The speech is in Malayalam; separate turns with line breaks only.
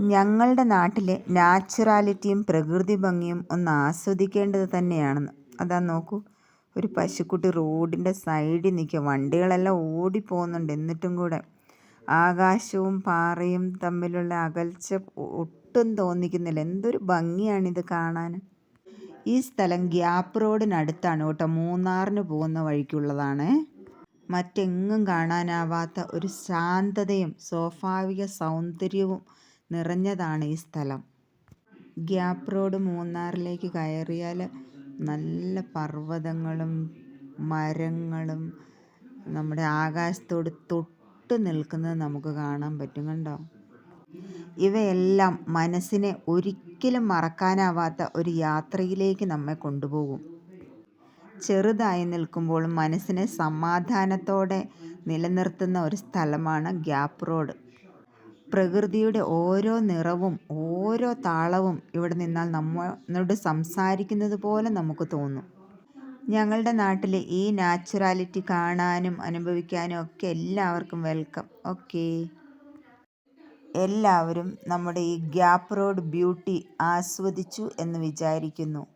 ഞങ്ങളുടെ നാട്ടിലെ നാച്ചുറാലിറ്റിയും പ്രകൃതി ഭംഗിയും ഒന്ന് ആസ്വദിക്കേണ്ടത് തന്നെയാണെന്ന്. അതാ നോക്കൂ ഒരു പശുക്കുട്ടി റോഡിന്റെ സൈഡിൽ നിൽക്കുക. വണ്ടികളെല്ലാം ഓടിപ്പോകുന്നുണ്ട് എന്നിട്ടും കൂടെ. ആകാശവും പാറയും തമ്മിലുള്ള അകൽച്ച ഒട്ടും തോന്നിക്കുന്നില്ല. എന്തൊരു ഭംഗിയാണിത് കാണാൻ. ഈ സ്ഥലം ഗ്യാപ്പ് റോഡിനടുത്താണ് കേട്ടോ. മൂന്നാറിന് പോകുന്ന വഴിക്കുള്ളതാണ്. മറ്റെങ്ങും കാണാനാവാത്ത ഒരു ശാന്തതയും സ്വാഭാവിക സൗന്ദര്യവും നിറഞ്ഞതാണ് ഈ സ്ഥലം. ഗ്യാപ് റോഡ് മൂന്നാറിലേക്ക് കയറിയാൽ നല്ല പർവതങ്ങളും മരങ്ങളും നമ്മുടെ ആകാശത്തോട് തൊട്ട് നിൽക്കുന്നത് നമുക്ക് കാണാൻ പറ്റും കണ്ടോ? ഇവയെല്ലാം മനസ്സിനെ ഒരിക്കലും മറക്കാനാവാത്ത ഒരു യാത്രയിലേക്ക് നമ്മെ കൊണ്ടുപോകും. ചെറുതായി നിൽക്കുമ്പോഴും മനസ്സിനെ സമാധാനത്തോടെ നിലനിർത്തുന്ന ഒരു സ്ഥലമാണ് ഗ്യാപ് റോഡ്. പ്രകൃതിയുടെ ഓരോ നിറവും ഓരോ താളവും ഇവിടെ നിന്നാൽ നമ്മളോട് സംസാരിക്കുന്നത് പോലെ നമുക്ക് തോന്നും. ഞങ്ങളുടെ നാട്ടിലെ ഈ നാച്ചുറാലിറ്റി കാണാനും അനുഭവിക്കാനും ഒക്കെ എല്ലാവർക്കും വെൽക്കം. ഓക്കേ. എല്ലാവരും നമ്മുടെ ഈ ഗ്യാപ്പ് റോഡ് ബ്യൂട്ടി ആസ്വദിച്ചു എന്ന് വിചാരിക്കുന്നു.